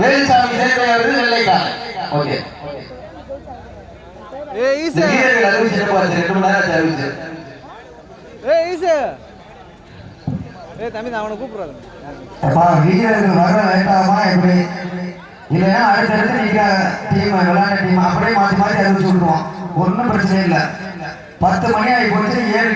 வேலுசாமி சேர்வை அவர்கள் வெள்ளைக்காரன். ஓகே. ஏ ஈசு. வீரர்கள் அறிவிச்சு ரெண்டு மணி நேரம் அறிவிச்சு. ஏ ஈசு. ஏ தம்பி நான் அவனை கூப்பிடுறாரு அப்பா வீரர்கள் வர வேண்டாமா எப்படி? இல்லைன்னா அடுத்தடுத்து நீங்க டீம் விளையாட டீம் அப்படியே அறிவிச்சு விட்டுருவோம் ஒன்றும் பிரச்சனை இல்லை. பத்து மணி ஆகி போச்சு ஏழு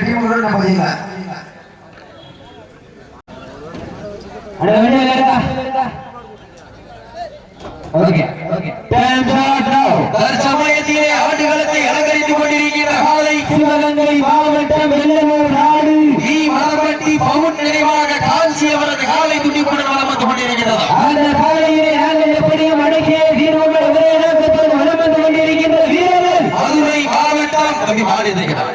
டீம் கூட நம்ம பதில தற்சமயத்திலே ஆடுகளத்தை அலங்கரித்துக் கொண்டிருக்கிற காலை சிவகங்கை மாவட்டம் வெள்ளலூர் நாடு ஈ மலப்பட்டி பவுன் நினைவாக காஞ்சி அவரது காலை துண்டிப்புடன் வளம் வந்து கொண்டிருக்கிறது அந்த காலையிலே நாங்கள் எப்படியும் அடக்கிய தீர்வுகள் ஒரே நோக்கத்தோடு வலம் வந்து கொண்டிருக்கின்ற வீரர்கள். மதுரை மாவட்டம் தம்பி மாறி இருக்கிறார்.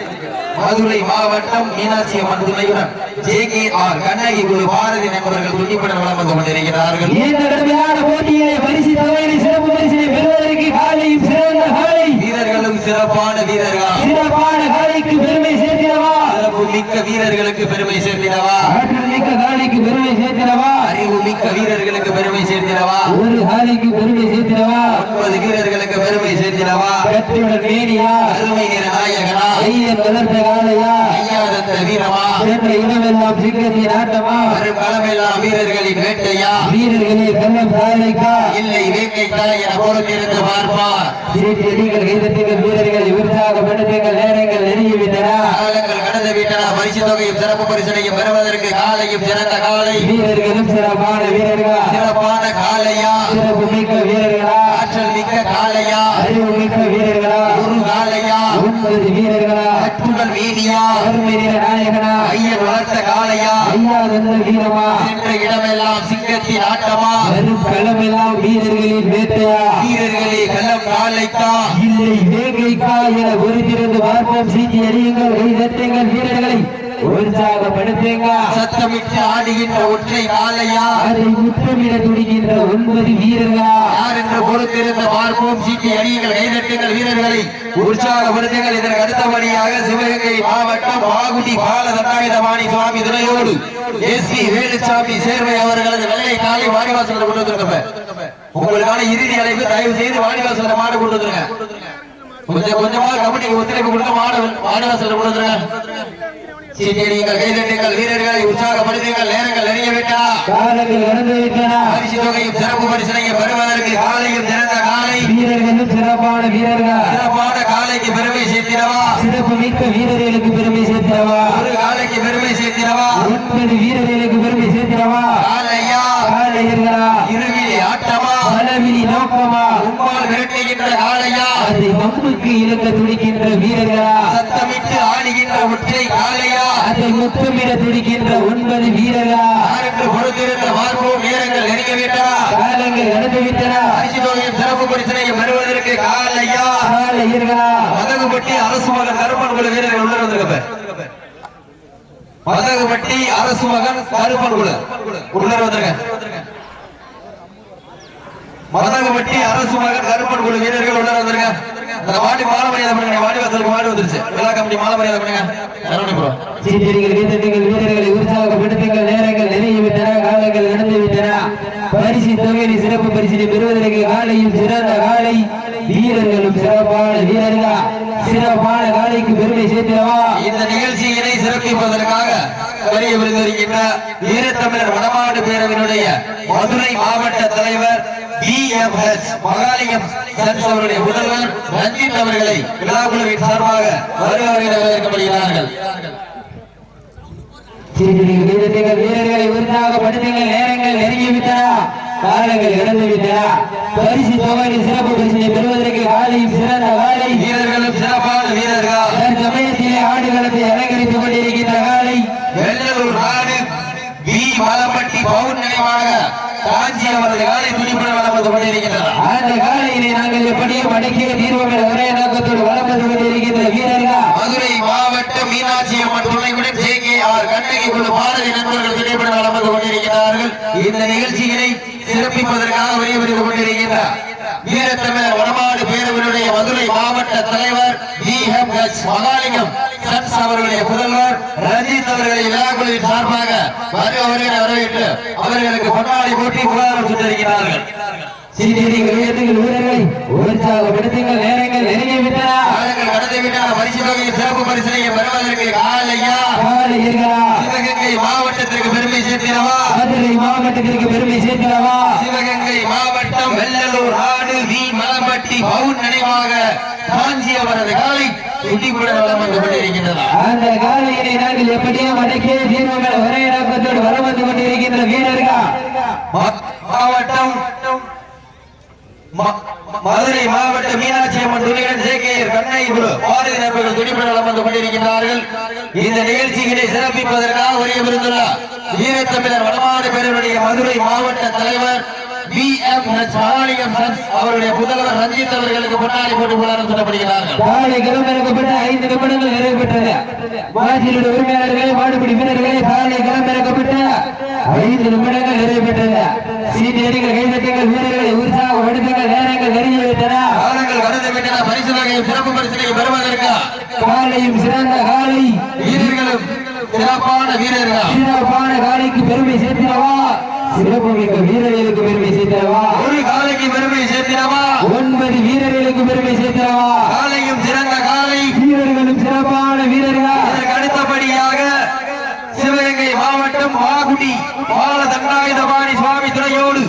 மதுரை மாவட்டம் மீனாட்சி அம்மன் துணையுடன் J K R Kannagi Guru Bharathi நண்பர்கள் துண்டிப்புடன் வளம் வந்து கொண்டிருக்கிறார்கள். இந்த கடுமையான போட்டியிலே பரிசு தொகையினை சிறப்பு பரிசினை பெறுவதற்கு காலையும் சிறந்த காலை. வீரர்களும் சிறப்பான வீரர்கள். சிறப்பான காலைக்கு பெருமை சேர்க்கிறவா? சிறப்பு மிக்க வீரர்களுக்கு பெருமை ஆற்றல் மிக்க காலைக்கு பெருமை சேர்க்கிறவா? அறிவு மிக்க வீரர்களுக்கு பெருமை சேர்த்திடவா? ஒரு காலைக்கு பெருமை சேர்க்கிறவா ஒன்பது வீரர்களுக்கு பெருமை சேர்த்திடவா? கத்தியுடன் மேனியா? அருமை நிற நாயகனா? ஐயன் வளர்த்த காலையா ஐயாதத்த வீரமா? சென்ற இடமெல்லாம் சிங்கத்தின் ஆட்டமா? வரும் களமெல்லாம் வீரர்களின் வேட்டையா? வீரர்களே கள்ளம் சாலைக்கா இல்லை வேட்டைக்கா என பொறுத்திருந்து பார்ப்பார். சிரித்து நீங்கள் கைதட்டுங்கள் வீரர்கள் உற்சாகப்படுத்துங்கள் நேரங்கள் நெருங்கி விட்டன காலங்கள் கடந்து விட்டன பரிசு தொகையும் சிறப்பு பரிசனையும் பெறுவதற்கு காலையும் சிறந்த காலை வீரர்களும் சிறப்பான வீரர்களா? சிறப்பான காலையா சிறப்பு மிக்க வீரர்களா? ஆற்றல் மிக்க காலையா அறிவு மிக்க வீரர்களா? ஒரு காலையா ஒன்பது வீரர்களா? கட்டுடல் வீதியா அருமை நிற நாயகனா? ஐயன் வளர்த்த காலையா ஐயா நல்ல வீரமா? சென்ற இடமெல்லாம் சிங்கத்தின் ஆட்டமா? வரும் களமெல்லாம் வீரர்களின் வேட்டையா? வீரர்களே கள்ளம் காலைக்கா இல்லை வேங்கைக்கா என பொறுத்திருந்து பார்ப்போம். சீட்டி அறியுங்கள் கைதட்டுங்கள் வீரர்களை. உற்சாகப்படுத்துங்க. சத்தமிட்டு ஆடுகின்ற ஒற்றை காலையா அதை முத்தமிட துடிக்கின்ற ஒன்பது வீரர்களா? யார் என்று பொறுத்திருந்து பார்ப்போம். சீட்டி அணியுங்கள் கைதட்டுங்கள் வீரர்களை. உற்சாகப்படுத்துங்கள். இதற்கு அடுத்தபடியாக சிவகங்கை மாவட்டம் பாகுடி பால தண்டாயுதபாணி சுவாமி துணையோடு எஸ் பி வேலுசாமி சேர்வை அவர்களது வெள்ளை காலை வாடிவாசல் கொண்டு வந்திருக்க உங்களுக்கான இறுதி அழைப்பு தயவு செய்து வாடிவாசல மாடு கொண்டு வந்துருங்க. கொஞ்சம் கொஞ்சமா கமிட்டிக்கு ஒத்துழைப்பு கொடுத்து மாடு வாடிவாசல் கொண்டு வந்துருங்க. சீட்டியடிங்கள் கைதட்டுங்கள் வீரர்களை உற்சாகப்படுத்துங்கள் நேரங்கள் காலங்கள் கடந்து விட்டன பரிசு தொகையும் சிறப்பு பரிசனையும் பெறுவதற்கு காலையும் சிறந்த காலை. வீரர்களும் சிறப்பான வீரர்கள். சிறப்பான காலைக்கு பெருமை சேர்த்திடவா? சிறப்பு மிக்க வீரர்களுக்கு பெருமை சேர்த்திடவா? ஒரு காலைக்கு பெருமை சேர்த்திடவா? ஒன்பது வீரர்களுக்கு பெருமை சேர்த்திடவா? காலையா? காலையர்களா? இருவிழி ஆட்டமா? பலவிழி நோக்கமா? உம்மால் விரட்டுகின்ற காலையா? அதை பம்புக்கு இழக்க துடிக்கின்ற வீரர்களா? சத்தமிட்டு ஆடுகின்ற ஒற்றை காலையா? அதை முத்தமிட துடிக்கின்ற ஒன்பது வீரர்களா? யாருக்கு பொறுத்திருந்த பார்ப்போம் நேரங்கள் நெருங்கி விட்டா காலங்கள் நடந்து விட்டன பரிசு தொகையும் சிறப்பு பரிசனையும் பெறுவதற்கு காலையா? காலையர்களா மதகுபட்டி அரசு மகன் கருப்பன் குழு வீரர்கள் உள்ள வந்திருக்க மதகுபட்டி அரசு மகன் கருப்பன் குழு உள்ள வந்திருக்க. மதகுபட்டி அரசு மகன் கருப்பன் குழு வீரர்கள் உள்ள வந்திருக்க. அந்த வாடி மாலை மரியாதை பண்ணுங்க. வாடி வாசலுக்கு மாடி வந்துருச்சு. விழா கமிட்டி மாலை மரியாதை பண்ணுங்க. சரவணிபுரம் சீட்டடிகள் வீரர்கள் வீரர்களை உற்சாகப்படுத்துங்கள் நேரங்கள் நெருங்கி விட்டன காலங்கள் நடந்து விட்டன. பரிசு தொகையை சிறப்பு பரிசினை பெறுவதற்கு காலையும் சிறந்த காலை. வீரர்களும் சிறப்பான வீரர்களா. சிறப்பான காலைக்கு பெருமை சேர்த்திடவா இந்த நிகழ்ச்சியினை சிறப்பிப்பதற்காக வருகை புரிந்திருக்கின்ற வீரத்தமிழர் வடமாடு பேரவையினுடைய மதுரை மாவட்ட தலைவர் அவருடைய முதல்வர் ரஞ்சித் அவர்களை விழாக்குழுவின் சார்பாக வரவேற்கப்படுகிறார்கள் வீரர்கள் உற்சாகப்படுத்துங்கள் நேரங்கள் நெருங்கி விட்டன காலங்கள் கடந்து விட்டன பரிசு தொகையை சிறப்பு பரிசினை பெறுவதற்கு காலையும் சிறந்த காலை. வீரர்களும் சிறப்பான வீரர்கள். தற்சமயத்திலே ஆடுகளத்தை மலப்பட்டி பவுன் நினைவாக காஞ்சி அவரது காலை துணிப்புடன் வளம் வந்து கொண்டிருக்கின்றனர் அந்த காலையிலே நாங்கள் எப்படியும் அடக்கிய தீர்வுகள் ஒரே நோக்கத்தோடு வளர்ந்து கொண்டிருக்கின்ற வீரர்களா? மதுரை மாவட்டம் மீனாட்சி அம்மன் துணையுடன் ஜே கே ஆர் கண்ணகி குழு பாரதி நண்பர்கள் திரைப்படம் வளம் வந்து கொண்டிருக்கிறார்கள். இந்த நிகழ்ச்சியினை சிறப்பிப்பதற்காக புரிந்து கொண்டிருக்கின்றார். வீரத்தமிழர் வடமாடு பேரவருடைய மதுரை மாவட்ட தலைவர் V M S Mahalingam. Sons அவர்களுடைய முதல்வர் ரஞ்சித் அவர்களை விழாக்குழுவின் சார்பாக வருக வருகிற வரவேற்று அவர்களுக்கு பொன்னாடி போட்டி புகாரம் சுற்றிருக்கிறார்கள் வீரர்களை உற்சாகப்படுத்துங்கள் நேரங்கள் நெருங்கி விட்டன. கடந்து விட்டால் பரிசு தொகையில் சிறப்பு பரிசனையை பெறுவதற்கு காலையா? மாவட்டத்திற்கு பெருமை சேர்த்தினவா மதுரை மாவட்டத்திற்கு பெருமை சேர்க்கிறவா? சிவகங்கை மாவட்டம் வெள்ளலூர் நாடு வி மலம்பட்டி பவுன் நினைவாக காஞ்சி அவரது காலை வளம் வந்து கொண்டிருக்கின்றதா அந்த காலையினை நாங்கள் எப்படியும் அடக்கிய தீர்வுகள் ஒரே நோக்கத்தோடு வர வந்து கொண்டிருக்கின்ற வீரர்கள்? மா- மாவட்டம் ம- மதுரை மாவட்ட மீனாட்சி அம்மன் துணியுடன் பாரதி நண்பர்கள் துணிப்பட நலம் வந்து கொண்டிருக்கிறார்கள் இந்த நிகழ்ச்சிகளை சிறப்பிப்பதற்காக உரிய விருந்துள்ள வீரத்தமிழர் வடமாடு பேரனுடைய மதுரை மாவட்ட தலைவர் பி எம் சன்ஸ் அவருடைய புதல்வர் ரஞ்சித் அவர்களுக்கு பொன்னாடி போட்டு புலரம் சொல்லப்படுகிறார்கள் காலை ஐந்து நிமிடங்கள் நிறைவு பெற்றது. உரிமையாளர்களே மாடுபிடி வீரர்களே காலை களமிறக்கப்பட்ட ஐந்து நிமிடங்கள் நிறைவு பெற்றது. சீனியர்கள் கைதட்டுங்கள் வீரர்களை உற்சாகப்படுத்துங்கள் நேரங்கள் நெருங்கி விட்டன. காலங்கள் கடந்து விட்டன. பரிசு சிறப்பு பரிசினை பெறுவதற்கு? காலையும் சிறந்த காலை. சிறப்பான வீரர்கள்? சிறப்பான காலைக்கு பெருமை சேர்த்திடவா? சிறப்பு மிக்க வீரர்களுக்கு பெருமை சேர்த்திடவா? ஒரு காலைக்கு பெருமை சேர்த்தினவா ஒன்பது வீரர்களுக்கு பெருமை சேர்த்திடவா? காலையும் சிறந்த காலை. வீரர்களும் சிறப்பான வீரர்கள்? அடுத்தபடியாக சிவகங்கை மாவட்டம் மாகுடி பால தண்டாயுதபாணி சுவாமி துணையோடு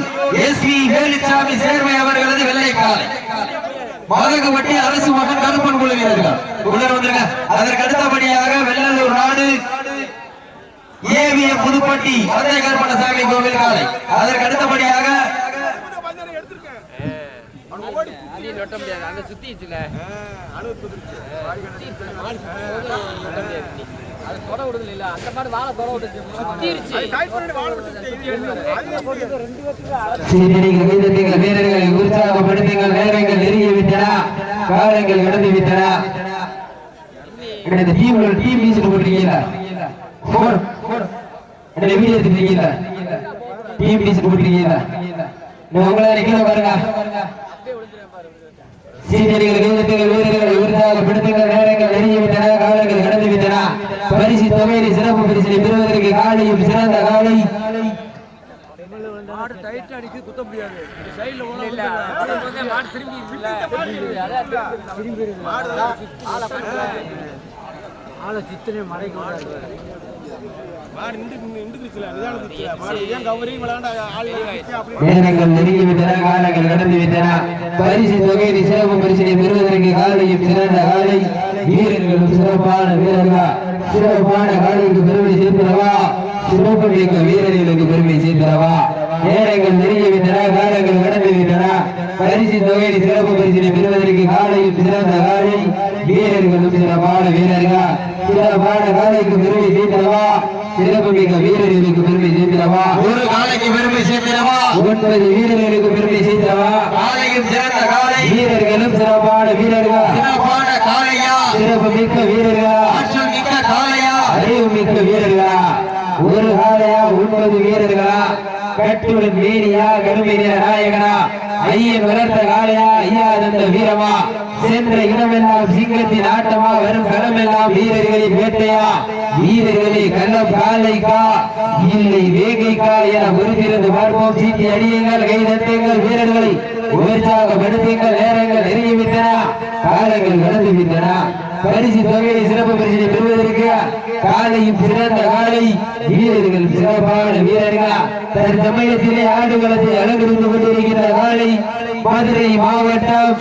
எஸ் வி வேலுச்சாமி சேர்வை அவர்களது வெள்ளைக்காலை. மதகுபட்டி அரசு மகன் கருப்பன் குழு வீரர்கள் உள்ளர் வந்திருக்க அதற்கு அடுத்தபடியாக வெள்ளலூர் நாடு ஏவிய புதுப்பட்டி மதுரை கருப்பணசாமி கோவில் காலை அதற்கு அடுத்தபடியாக அடியில் வீரர்களை உற்சாகப்படுத்துங்கள் நேரங்கள் நெருங்கி விட்டன காலங்கள் கடந்து விட்டன. டீம் டீம் வீசிட்டு இந்த வீடியோ எடுத்துருக்கீங்களா டீம் வீசிட்டு போட்டுருக்கீங்களா நான் உங்களை நிக்கிற பாருங்க. சீனியர்கள் கைதட்டுங்கள் வீரர்களை உற்சாகப்படுத்துங்கள் நேரங்கள் நெருங்கி விட்டன காலங்கள் கடந்து விட்டன பரிசு தொகையை சிறப்பு பரிசினை பெறுவதற்கு காலையும் சிறந்த காலை. மாடு டைட் அடிக்கு குத்த முடியாது. சைடுல ஒண்ணு இல்ல மாடு திரும்பி இருக்குல்ல திரும்பி ஆளை ஆளை சித்தனே மறைக்க நேரங்கள் நெருங்கி விட்டன காலங்கள் கடந்து விட்டன. பரிசு தொகையை சிறப்பு பரிசினை பெறுவதற்கு காலையும் சிறந்த காலை. வீரர்களும் சிறப்பான வீரர்கள்? சிறப்பான காலைக்கு பெருமை சேர்க்கிறவா? சிறப்பு மிக்க வீரர்களுக்கு பெருமை சேர்க்கிறவா? நேரங்கள் நெருங்கி விட்டன காலங்கள் கடந்து விட்டன. பரிசு தொகையை சிறப்பு பரிசினை பெறுவதற்கு காலையும் சிறந்த காலை. வீரர்களும் சிறப்பான வீரர்கள்? சிறப்பான காலைக்கு பெருமை சேர்க்கிறவா? சிறப்பு மிக்க வீரர்களுக்கு பெருமை சேர்க்கிறவா? ஒரு காலைக்கு பெருமை சேர்த்தினவா ஒன்பது வீரர்களுக்கு பெருமை சேர்த்தவா காலையும் சிறந்த காலை வீரர்களும் சிறப்பான வீரர்கள்? சிறப்பான காளையா? சிறப்பு மிக்க வீரர்களா? ஆற்றல் மிக்க காளையா? அறிவு மிக்க வீரர்களா? ஒரு காலையா ஒன்பது வீரர்களா? கட்டுடன் மேனியா கருமை நிற நாயகனா? ஐயன் வளர்த்த காளையா? ஐயா தந்த வீரமா? சென்ற இடமெல்லாம் சிங்கத்தின் ஆட்டமா வரும் களமெல்லாம் வீரர்களின் வேட்டையா? வீரர்களே கண்ணம் காலைக்கா இல்லை வேகைக்கா என பொறுத்திருந்து பார்ப்போம். சீட்டி அடியுங்கள் கைதட்டுங்கள் வீரர்களை உற்சாகப்படுத்துங்கள் நேரங்கள் நெருங்கிவிட்டன காலங்கள் கடந்து விட்டன பரிசு தொகையை சிறப்பு பரிசினை பெறுவதற்கு காலையும் சிறந்த காலை வீரர்கள் சிறப்பான வீரர்கள். தற்சமயத்திலே ஆடுகளத்தை அலங்கரித்து கொண்டிருக்கின்ற காலை மதுரை மாவட்டம்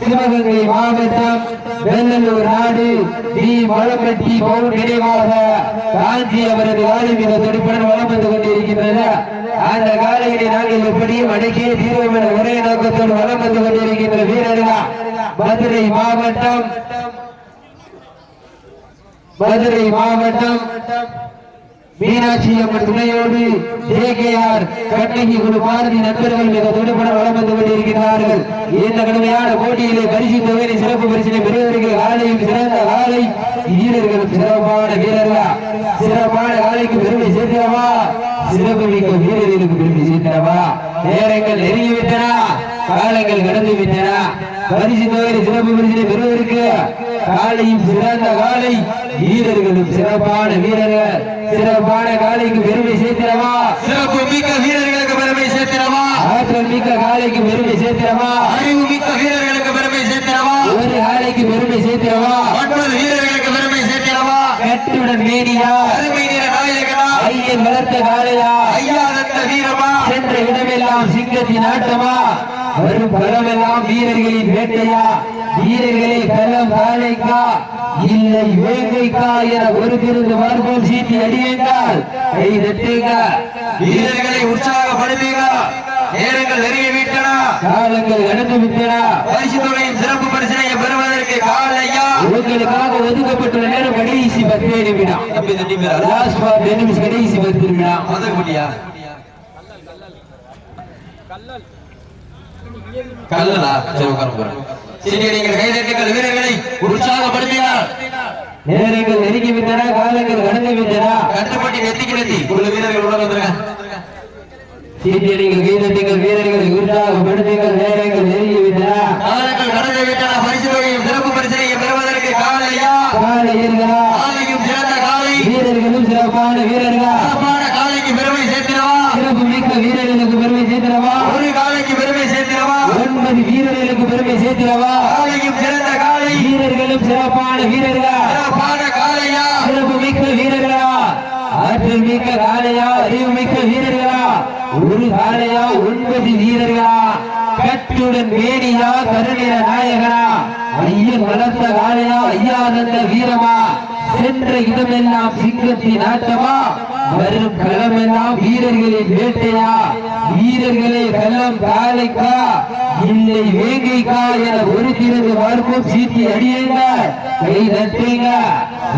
சிவகங்கை மாவட்டம் வெள்ளலூர் நாடு டி மலம்பட்டி பவுன் நினைவாக காஞ்சி அவரது காலை மிக துடிப்புடன் வளம் வந்து கொண்டிருக்கின்றன. அந்த காலையிலே நாங்கள் எப்படியும் அடக்கிய தீர்வோம் என ஒரே நோக்கத்தோடு வளம் வந்து கொண்டிருக்கின்ற வீரர்கள்? மதுரை மாவட்டம். மதுரை மாவட்டம். மீனாட்சி அம்மன் துணையோடு ஜேகேஆர் கண்ணகி குழு பாரதி நண்பர்கள் மிக துடுப்பட வளம் வந்து கொண்டிருக்கிறார்கள். இந்த கடுமையான போட்டியிலே பரிசு தொகையை சிறப்பு பரிசினை பெறுவதற்கு காலையும் சிறந்த காலை வீரர்களும் சிறப்பான வீரர்களா? சிறப்பான காலைக்கு பெருமை சேர்க்கிறவா? சிறப்பு மிக்க வீரர்களுக்கு பெருமை சேர்க்கிறவா? நேரங்கள் நெருங்கிவிட்டனா. காலங்கள் கடந்து விட்டன பரிசு தொகையை சிறப்பு பரிசினை பெறுவதற்கு காலையும் சிறந்த காலை வீரர்களும் சிறப்பான வீரர்கள். சிறப்பான காலைக்கு பெருமை சேர்க்கிறவா? சிறப்பு மிக்க வீரர்கள். ஆற்றல் மிக்க காலைக்கு பெருமை சேர்த்திடவா அறிவு மிக்க வீரர்களுக்கு பெருமை சேர்த்திடவா ஒரு காலைக்கு பெருமை சேர்த்திடவா ஒன்பது வீரர்களுக்கு பெருமை சேர்த்திடவா கட்டுடன் மேனியா? அருமை நிற நாயகனா ஐயன் வளர்த்த காளையா? ஐயா தந்த வீரமா? சென்ற இடமெல்லாம் சிங்கத்தின் ஆட்டமா? வரும் களமெல்லாம் வீரர்களின் வேட்டையா? வீரர்களே களம் காளைக்கா? இல்லை வேங்கைக்கா என ஒரு திருந்து பார்ப்போம் சீட்டி அடியுங்கள் கை தட்டுங்க. வீரர்களை உற்சாகப்படுத்துக நேரங்கள் நெருங்கி விட்டன. காலங்கள் கடந்து விட்டன. பரிசு தொகையின் சிறப்பு பரிசனையை பெறுவதற்கு காலையா? உங்களுக்காக ஒதுக்கப்பட்டுள்ள நேரம் கடைசி பத்தே நிமிடம். லாஸ்ட் ஃபார் டென்னிஸ் கடைசி பத்து நிமிடம். அதுக்கு முடியா கல்லலா? சரி உட்காருங்க சரி நீங்கள் கைதட்டுங்கள். வீரர்களை உற்சாகப்படுத்தினார். நேரங்கள் நெருங்கி விட்டன காலங்கள் கடந்து விட்டன. கட்டுப்பட்டி நெத்திக்கு நெத்தி உள்ள வீரர்கள் உள்ள வந்துருங்க. சீட்டியடிகள் கைதட்டுங்கள் வீரர்களை உற்சாகப்படுத்துங்கள் நேரங்கள் நெருங்கி விட்டன காலங்கள் கடந்து விட்டன பரிசு தொகையும் சிறப்பு பரிசனையை பெறுவதற்கு காலையா காலை ஏறுகிறா காலையும் சிறந்த காலை வீரர்களும் சிறப்பான வீரர்களா சிறப்பான காலைக்கு பெருமை சேர்த்திடவா சிறப்பு மிக்க வீரர்களுக்கு பெருமை சேர்த்திடவா ஒரு காலைக்கு பெருமை சேர்த்திடவா ஒன்பது வீரர்களுக்கு பெருமை சேர்த்திடவா காலையும் சிறந்த காலை வீரர்களும் சிறப்பான வீரர்களா சிறப்பான காலையா சிறப்பு மிக்க வீரர்களா ஆற்றல் மிக்க காளையா அறிவு மிக்க வீரர்களா ஒரு காளையா ஒன்பது வீரர்களா கட்டுடன் வேணியா கருணிர நாயகனா ஐயன் வளர்த்த காலையா ஐயா நந்த வீரமா? சென்ற இடமெல்லாம் சிங்கத்தின் ஆட்டமா வரும் களமெல்லாம் வீரர்களின் வேட்டையா? வீரர்களே கள்ளம் காலைக்கா? இல்லை வேங்கைக்கா என ஒரு திறந்து பார்ப்போம் சீட்டி அடியுங்க கை தட்டுங்க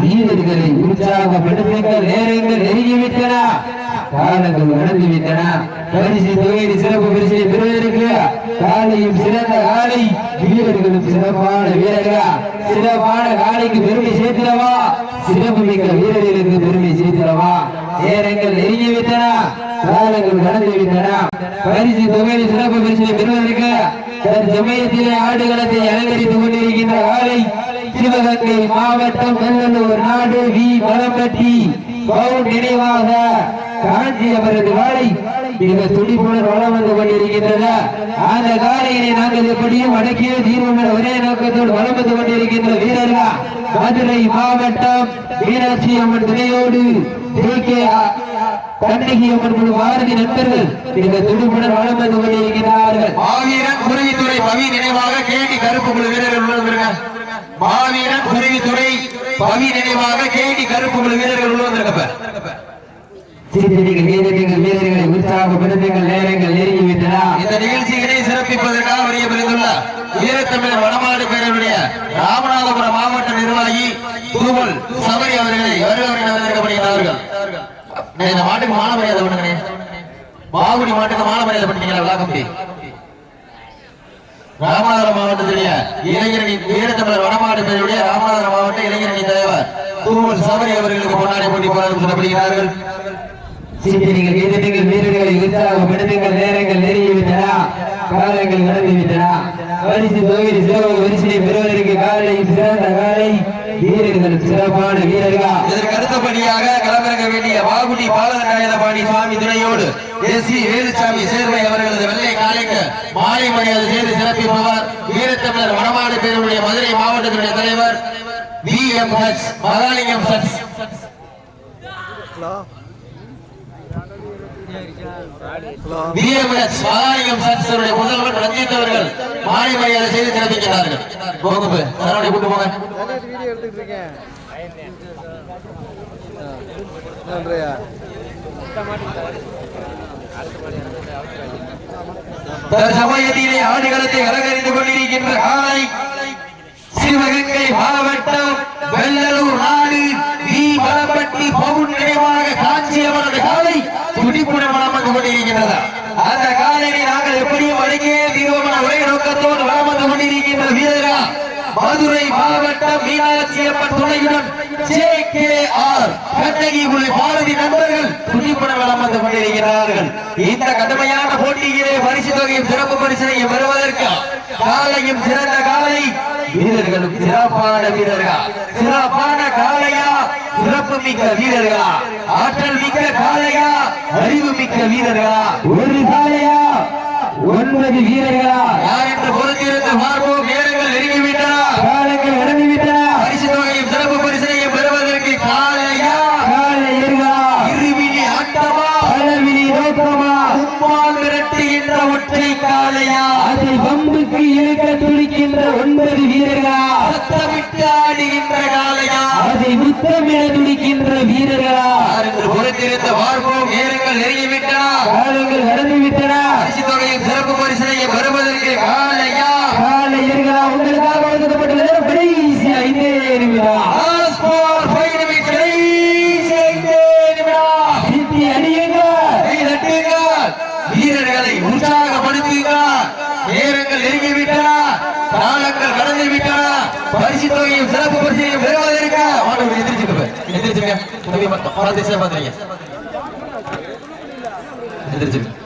வீரர்களை உற்சாகப்படுத்துங்கள் நேரங்கள் நெருங்கிவிட்டன. காலங்கள் நடந்து விட்டன பரிசு தொகையின் சிறப்பு பரிசை பெறுவதற்கு காலையும் சிறந்த காலை வீரர்களும் சிறப்பான வீரர்களா? சிறப்பான காலைக்கு பெருமை சேர்த்திடவா? சிறப்பு மிக்க வீரர்களுக்கு பெருமை சேர்த்திடவா? நேரங்கள் நெருங்கி விட்டன. காலங்கள் நடந்து விட்டன. பரிசு தொகையின் சிறப்பு பரிசை பெறுவதற்கு தற்சமயத்திலே ஆடுகளத்தை அலங்கரித்துக் கொண்டிருக்கின்ற காலை சிவகங்கை மாவட்டம் வெள்ளலூர் நாடு வி. மலம்பட்டி. பவுன் நினைவாக காஞ்சி அவரது வாழை மிக துடிப்புடன் வளம் வந்து கொண்டிருக்கின்றன. அந்த காலையினை நாங்கள் எப்படியும் அடக்கிய தீர்வம் என ஒரே நோக்கத்தோடு வளம் வந்து கொண்டிருக்கின்ற வீரர்களா? மதுரை மாவட்டம் மீனாட்சி அம்மன் துணையோடு கண்ணகி அம்மன் குழு பாரதி நண்பர்கள் இந்த துடிப்புடன் வளம் வந்து கொண்டிருக்கிறார்கள் மாவீரன் குருவித்துறை பவி நினைவாக கேடி கருப்பு குழு வீரர்கள் உள்ள மாவீரன் குருவித்துறை பவி நினைவாக கேடி கருப்பு குழு வீரர்கள் உள்ள வந்திருக்கப்ப சீர்திருத்தங்கள் வீரர்கள் வீரர்களை உற்சாகப்படுத்துங்கள் நேரங்கள் நெருங்கிவிட்டன இந்த நிகழ்ச்சிகளை சிறப்பிப்பதற்காக வரிய பிரிந்துள்ள வீரத்தமிழர் வடமாடு பேரனுடைய ராமநாதபுரம் மாவட்ட நிர்வாகி தூவல் சபரி அவர்களை வருகிறவர்கள் இந்த மாட்டுக்கு மான மரியாதை பண்ணுங்க பாகுடி மாட்டுக்கு மான மரியாதை பண்ணிட்டீங்களா விழா கம்பி? ராமநாதபுரம் மாவட்டத்துடைய இளைஞரணி வீரத்தமிழர் வடமாடு பேருடைய ராமநாதபுரம் மாவட்ட இளைஞரணி தலைவர் தூவல் சபரி அவர்களுக்கு முன்னாடி போட்டி போராட்டம் சொல்லப்படுகிறார்கள் சீர்திருத்தங்கள் வீரர்கள் வீரர்களை உற்சாகப்படுத்துங்கள் நேரங்கள் நெருங்கி விட்டன காலங்கள் நடந்து விட்டன பரிசு தொகுதி சிறப்பு பரிசினை பெறுவதற்கு காலையும் சிறந்த காலை வீரர்களும் சிறப்பான வீரர்களா? இதற்கு அடுத்தபடியாக களமிறங்க வேண்டிய வாகுடி பாலநாயகபாணி சுவாமி துணையோடு எஸ் சி வேலுசாமி சேர்வை அவர்களது வெள்ளை காலைக்கு மாலை மரியாதை செய்து சிறப்பிப்பவர் வீரத்தமிழர் வடமாடு பேருடைய மதுரை மாவட்டத்தினுடைய தலைவர் வி எம் ஹெச் மகாலிங்கம் சட்ஸ் வி முதல்வர் ரஞ்சித் அவர்கள் மாலை மரியாதை செய்து சிறப்பிக்கிறார்கள் சரவணை கூட்டு போங்க வீடியோ எடுத்துட்டு இருக்கேன் நன்றியா ஆடுகளத்தை அலங்கரித்துக் கொண்டிருக்கின்ற காலை சிவகங்கை மாவட்டம் வெள்ளலூர் நாடு. வி பவுன் நினைவாக காஞ்சி அவரது காலை துடிப்புடன் வளம் வந்து கொண்டிருக்கின்றது. அந்த காலையை நாங்கள் எப்படியும் அடங்கிய தீர்வமான ஒரே நோக்கத்தோடு வளம் வந்து கொண்டிருக்கின்ற வீரரா மதுரை மாவட்டம் மீனாட்சி அம்மன் துணையுடன் ஜே கே ஆர் கண்ணகி உள்ள பாரதி நண்பர்கள் துணிப்பட வளம் வந்து கொண்டிருக்கிறார்கள். இந்த கடுமையான போட்டியிலே பரிசு தொகையும் சிறப்பு பரிசனையும் பெறுவதற்கு காலையும் சிறந்த காலை வீரர்களும் சிறப்பான வீரர்களா? சிறப்பான காலையா சிறப்பு மிக்க வீரர்களா? ஆற்றல் மிக்க காலையா அறிவு மிக்க வீரர்களா? ஒரு காலையா ஒன்பது வீரர்களா? யார் என்று பொறுத்திருந்த பாத்துறீங்க பாத்துறீங்க எந்திரிச்சிருக்கேன்